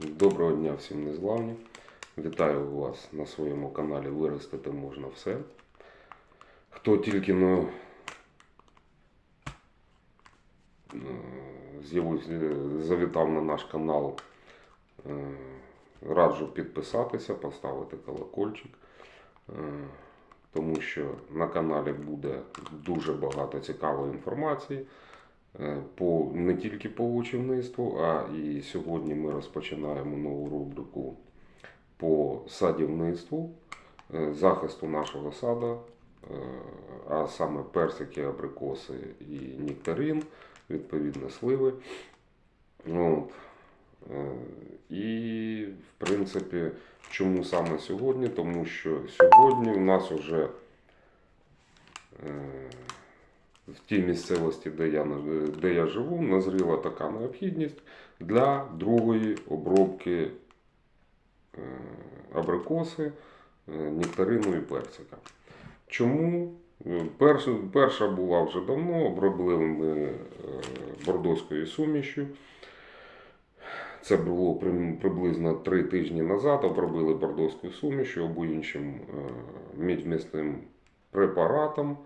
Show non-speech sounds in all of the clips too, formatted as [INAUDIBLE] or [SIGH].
Доброго дня всім незглавні. Вітаю вас на своєму каналі Виростити можна все. Хто тільки ну, завітав на наш канал, е, раджу підписатися, поставити колокольчик. Тому що на каналі буде дуже багато цікавої інформації по, не тільки по учівництву, а і сьогодні ми розпочинаємо нову рубрику по садівництву, е, захисту нашого сада, е, а саме персики, абрикоси і нектарин, відповідно сливи. От. Е, І, в принципі, чому саме сьогодні? Тому що сьогодні у нас вже е, в тій місцевості, де я, де я живу, назріла така необхідність для другої обробки е, абрикоси, е, нектарину і персика. Чому? Е, Перша, перша була вже давно, обробили ми бордоською сумішю. Це було приблизно три тижні назад. Обробили бордоською сумішю або іншим мідьмісним препаратом.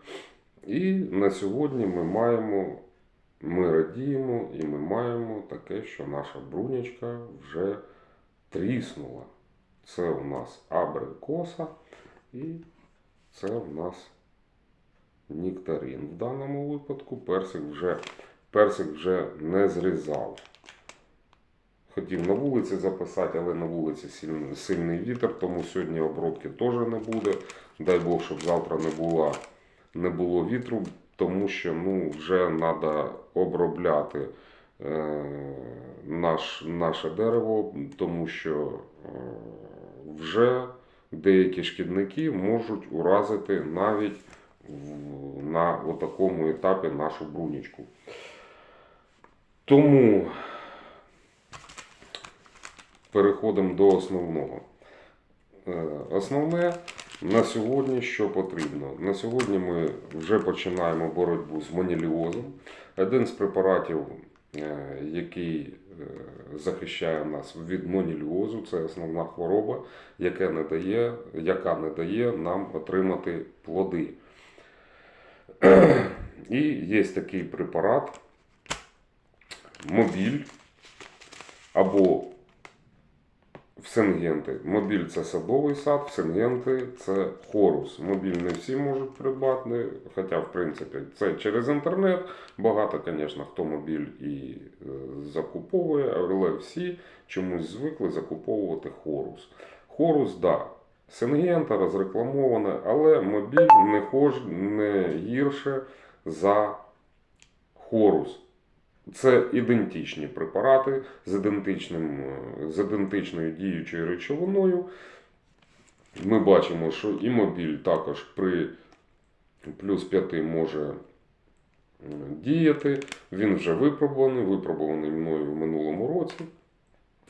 І на сьогодні ми маємо, ми радіємо і ми маємо таке, що наша брунячка вже тріснула. Це у нас абрикоса і це у нас нектарин. В даному випадку персик вже, персик вже не зрізав. Хотів на вулиці записати, але на вулиці сильний, сильний вітер, тому сьогодні обробки теж не буде. Дай Бог, щоб завтра не було, не було вітру, тому що ну, вже треба обробляти е, наш, наше дерево, тому що е, вже деякі шкідники можуть уразити навіть в- на такому етапі нашу брунічку. Тому переходимо до основного. Е, Основне на сьогодні що потрібно? На сьогодні ми вже починаємо боротьбу з моніліозом. Один з препаратів, е, який е, захищає нас від моніліозу, це основна хвороба, яка не дає, яка не дає нам отримати плоди. І є такий препарат мобіль або в Сенгенти. Мобіль це садовий сад, в Сенгенти це хорус. Мобіль не всі можуть придбати, хоча, в принципі, це через інтернет. Багато, звісно, хто мобіль і е, закуповує, але всі чомусь звикли закуповувати хорус. Хорус, да, Сенгента розрекламоване, але мобіль не, хож, не гірше за хорус. Це ідентичні препарати з, ідентичним, е, з ідентичною діючою речовиною. Ми бачимо, що і мобіль також при плюс 5 може е, діяти. Він вже випробуваний, випробуваний мною в минулому році.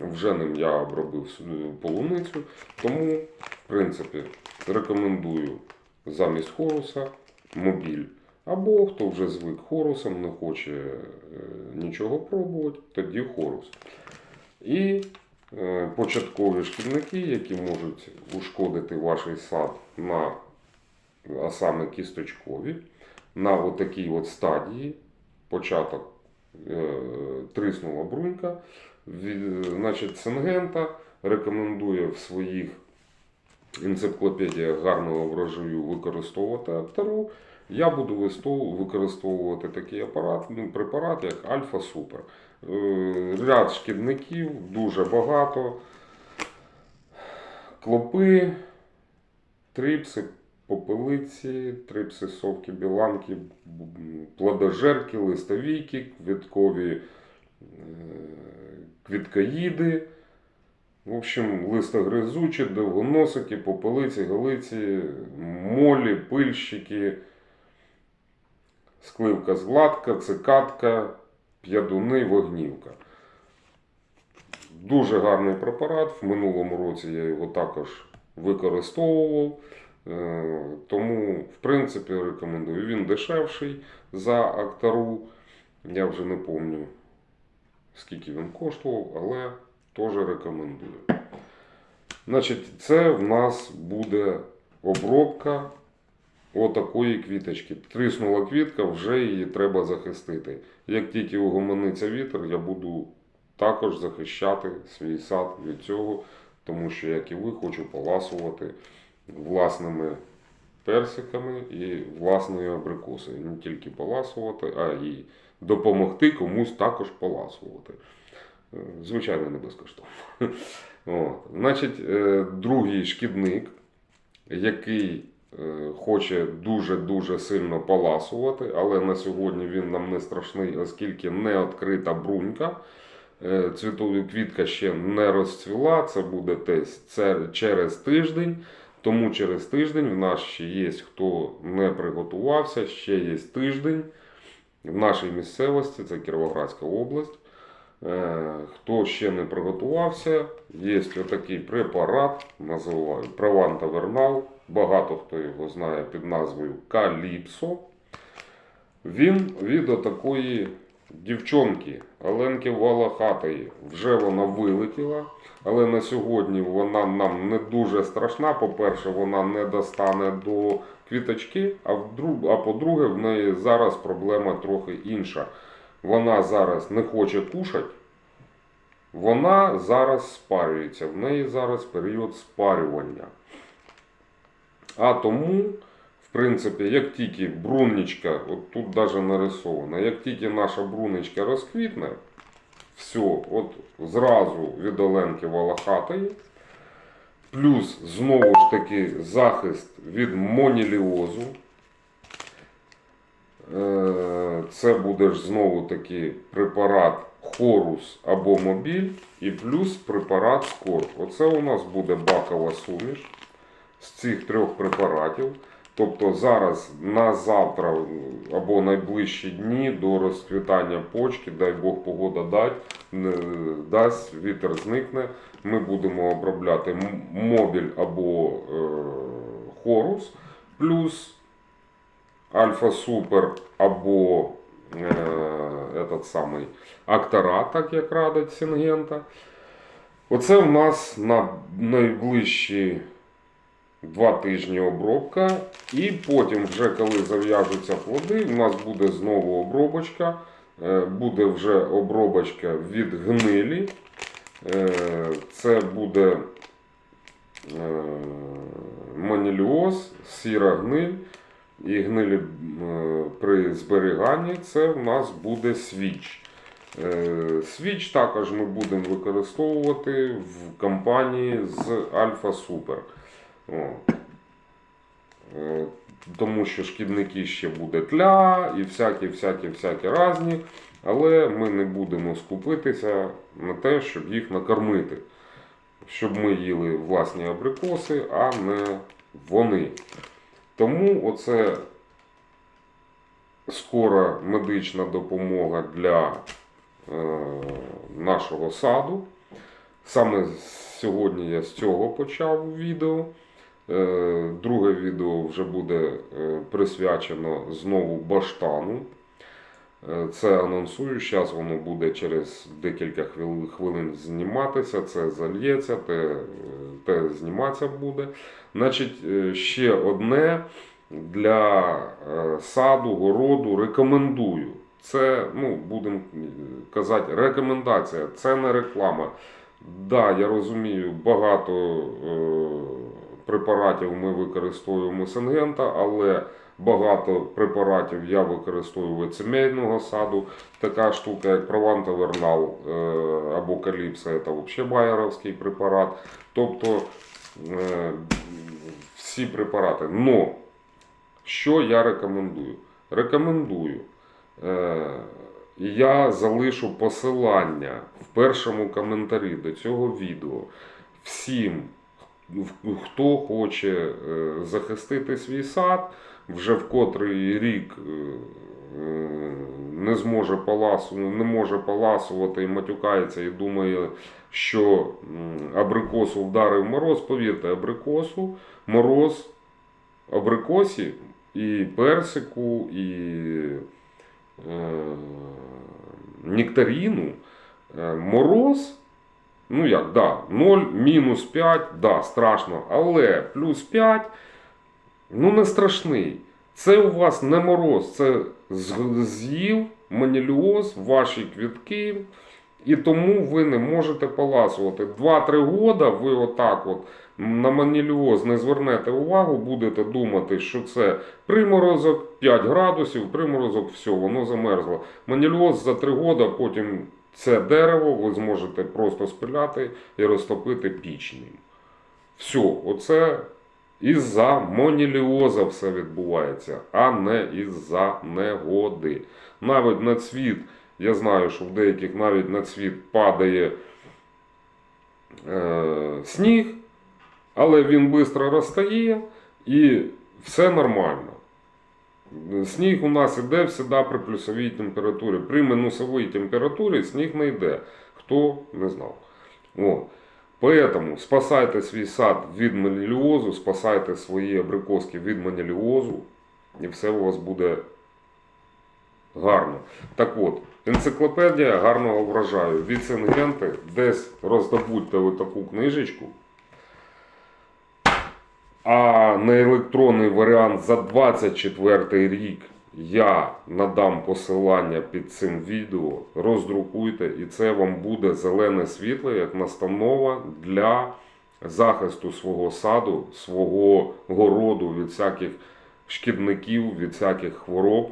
Вже ним я обробив полуницю. Тому, в принципі, рекомендую замість хоруса мобіль. Або хто вже звик хорусом, не хоче е, нічого пробувати, тоді хорус. І е, початкові шкідники, які можуть ушкодити ваш сад на, а саме кісточкові, на отакій от стадії, початок е, триснула брунька, значить, Сингента рекомендує в своїх енциклопедіях гарного врожаю використовувати актору. Я буду використовувати такий апарат, ну, препарат, як Альфа Супер. Е, Ряд шкідників, дуже багато. Клопи, трипси, попелиці, трипси, совки, біланки, плодожерки, листовійки, квіткові е, квіткоїди. В общем, листогризучі, довгоносики, попелиці, галиці, молі, пильщики, скливка згладка, цикатка, п'ядуни, вогнівка. Дуже гарний препарат. В минулому році я його також використовував. Е, Тому, в принципі, рекомендую. Він дешевший за Актару. Я вже не пам'ятаю, скільки він коштував, але теж рекомендую. Значить, це в нас буде обробка отакої квіточки. Тріснула квітка, вже її треба захистити. Як тільки угомониться вітер, я буду також захищати свій сад від цього, тому що, як і ви, хочу поласувати власними персиками і власною абрикосою. Не тільки поласувати, а і допомогти комусь також поласувати. Е, Звичайно, не безкоштовно. [LAUGHS] От. Значить, е, другий шкідник, який е, хоче дуже-дуже сильно поласувати, але на сьогодні він нам не страшний, оскільки не відкрита брунька. Цвітова квітка ще не розцвіла, це буде десь через тиждень. Тому через тиждень в нас ще є хто не приготувався, ще є тиждень в нашій місцевості, це Кіровоградська область. Е, Хто ще не приготувався, є отакий препарат, називаю Прованта Вернал. Багато хто його знає під назвою Каліпсо. Він від отакої дівчонки Оленки Волохатої. Вже вона вилетіла, але на сьогодні вона нам не дуже страшна. По-перше, вона не достане до квіточки, а по-друге, в неї зараз проблема трохи інша. Вона зараз не хоче кушати. Вона зараз спарюється. В неї зараз період спарювання. А тому, в принципі, як тільки брунничка, от тут навіть нарисовано, як тільки наша бруничка розквітне, все, от зразу від Оленки Волохатої, плюс знову ж таки захист від моніліозу. Е, Це буде ж знову таки препарат Хорус або Мобіль і плюс препарат Скорб. Оце у нас буде бакова суміш з цих трьох препаратів. Тобто зараз на завтра або найближчі дні до розквітання почки, дай Бог погода дать, дасть, вітер зникне. Ми будемо обробляти мобіль або е, хорус, плюс Альфа Супер або е, этот самий Актора, так як радить Сінгента. Оце в нас на найближчі два тижні обробка. І потім, вже коли зав'яжуться плоди, у нас буде знову обробочка. Е, Буде вже обробочка від гнилі. Е, Це буде е, маніліоз, сіра гниль. І гнилі е, при зберіганні це в нас буде свіч. Е, Свіч також ми будемо використовувати в компанії з Альфа Супер. Е, Тому що шкідники ще буде тля і всякі, всякі, всякі різні. Але ми не будемо скупитися на те, щоб їх накормити. Щоб ми їли власні абрикоси, а не вони. Тому оце скора медична допомога для е, нашого саду. Саме сьогодні я з цього почав відео. Е, друге відео вже буде е, присвячено знову баштану. Е, Це анонсую. Зараз воно буде через декілька хвилин зніматися. Це зальється, те, те зніматися буде. Значить, е, ще одне для е, саду, городу рекомендую. Це, ну, будемо казати, рекомендація, це не реклама. Да, я розумію, багато е, препаратів ми використовуємо сингента, але багато препаратів я використовую від саду. Така штука, як Прованта Вернал е, або Каліпса, це взагалі байеровський препарат. Тобто е, всі препарати. Но що я рекомендую? Рекомендую. Е, я залишу посилання в першому коментарі до цього відео всім, хто хоче захистити свій сад, вже в котрий рік е, е, не зможе поласу, не може поласувати і матюкається і думає, що абрикосу вдарив мороз. Повірте, абрикосу, мороз, абрикосі і персику, і е, нектаріну, е, мороз Ну як, да, 0, мінус 5, да, страшно, але плюс 5, ну не страшний. Це у вас не мороз, це з'їв маніліоз, ваші квітки, і тому ви не можете поласувати. 2-3 года ви отак от на маніліоз не звернете увагу, будете думати, що це приморозок 5 градусів, приморозок, все, воно замерзло. Маніліоз за 3 года потім це дерево ви зможете просто спиляти і розтопити піч ним. Все, оце із-за моніліоза все відбувається, а не із-за негоди. Навіть на цвіт, я знаю, що в деяких навіть на цвіт падає е, сніг, але він швидко розтає і все нормально. Сніг у нас іде завжди при плюсовій температурі. При мінусовій температурі сніг не йде. Хто не знав. О. Поэтому спасайте свій сад від маніліозу, спасайте свої абрикоски від маніліозу, і все у вас буде гарно. Так от, енциклопедія гарного врожаю від Сингенти. Десь роздобудьте ви таку книжечку. А на електронний варіант за 24 рік я надам посилання під цим відео. Роздрукуйте, і це вам буде зелене світло як настанова для захисту свого саду, свого городу від всяких шкідників, від всяких хвороб.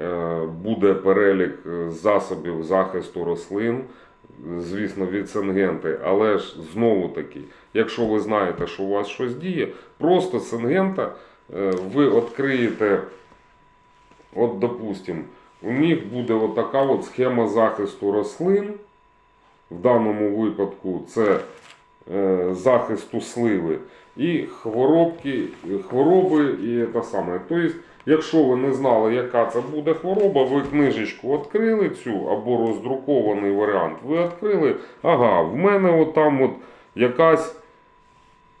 Е, Буде перелік е, засобів захисту рослин, звісно, від сингенти. Але ж знову таки, якщо ви знаєте, що у вас щось діє, просто сингента е, ви відкриєте, от, допустим, у них буде отака от схема захисту рослин. В даному випадку це е, захисту сливи і хворобки, хвороби і те саме. Тобто, якщо ви не знали, яка це буде хвороба, ви книжечку відкрили цю або роздрукований варіант, ви відкрили, ага, в мене от там от якась.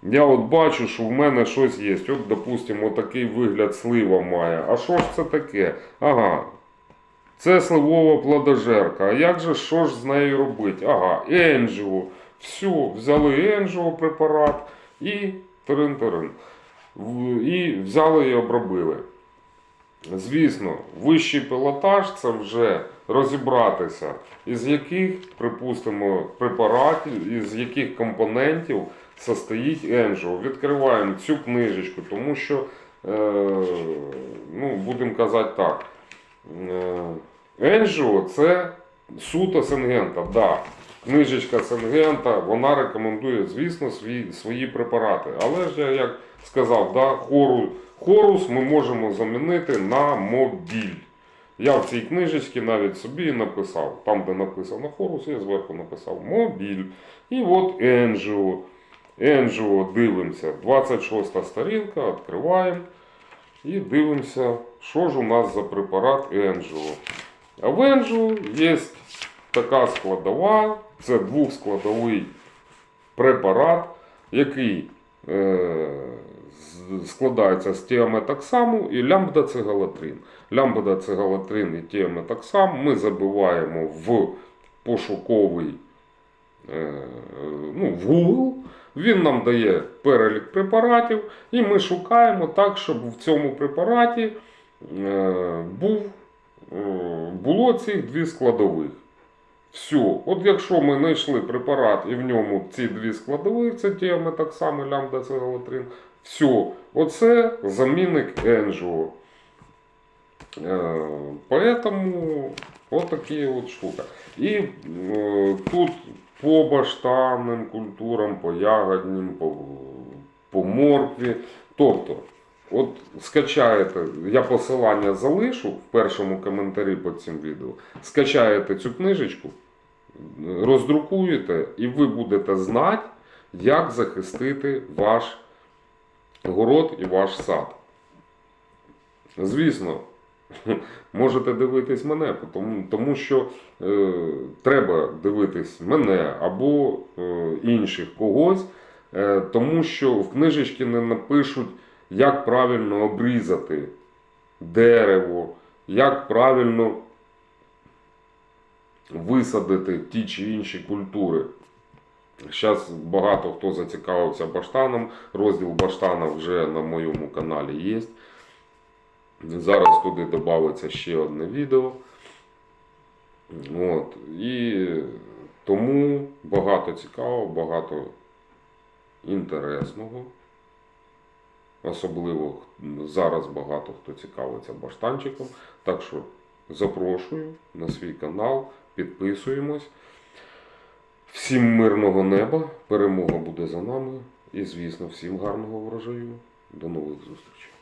Я от бачу, що в мене щось є. От, допустимо, отакий вигляд слива має. А що ж це таке? Ага. Це сливова плодожерка. А як же що ж з нею робити? Ага, енджіо. Все, взяли енджіо препарат і терин-терин. І взяли і обробили. Звісно, вищий пілотаж це вже розібратися, із яких, припустимо, препаратів, із яких компонентів состоїть енджіо. Відкриваємо цю книжечку, тому що, е, ну, будемо казати так, е, енджіо це суто сингента. Да. Книжечка Сингента, вона рекомендує, звісно, свої, свої препарати. Але ж я як сказав, да, хору, хорус ми можемо замінити на мобіль. Я в цій книжечці навіть собі написав, там, де написано хорус, я зверху написав мобіль. І от Енджіо. Енджіо дивимося. 26 сторінка, відкриваємо. І дивимося, що ж у нас за препарат Енджіо. А в Енджіо є така складова, це двохскладовий препарат, який е, складається з тіаметоксаму і лямбдацегалатрин. Лямбдацегалатрин і тіаметоксам ми забиваємо в пошуковий е, ну, в Google. Він нам дає перелік препаратів, і ми шукаємо так, щоб в цьому препараті е, був, е, було цих дві складових. Все. От якщо ми знайшли препарат і в ньому ці дві складових, це тіаметоксам і лямбдацегалатрин, все, оце замінник Енджіо. Поэтому от такі от штука. І е, тут по баштанним культурам, по ягодним, по, по моркві. Тобто, от скачаєте, я посилання залишу в першому коментарі під цим відео. Скачаєте цю книжечку, роздрукуєте, і ви будете знати, як захистити ваш город і ваш сад. Звісно, [LAUGHS] можете дивитись мене, тому, що е, треба дивитись мене або е, інших когось, е, тому що в книжечці не напишуть, як правильно обрізати дерево, як правильно висадити ті чи інші культури. Зараз багато хто зацікавився баштаном. Розділ баштана вже на моєму каналі є. Зараз туди додається ще одне відео. От. І тому багато цікавого, багато інтересного. Особливо зараз багато хто цікавиться баштанчиком. Так що запрошую на свій канал, підписуємось. Всім мирного неба, перемога буде за нами. І, звісно, всім гарного врожаю. До нових зустрічей.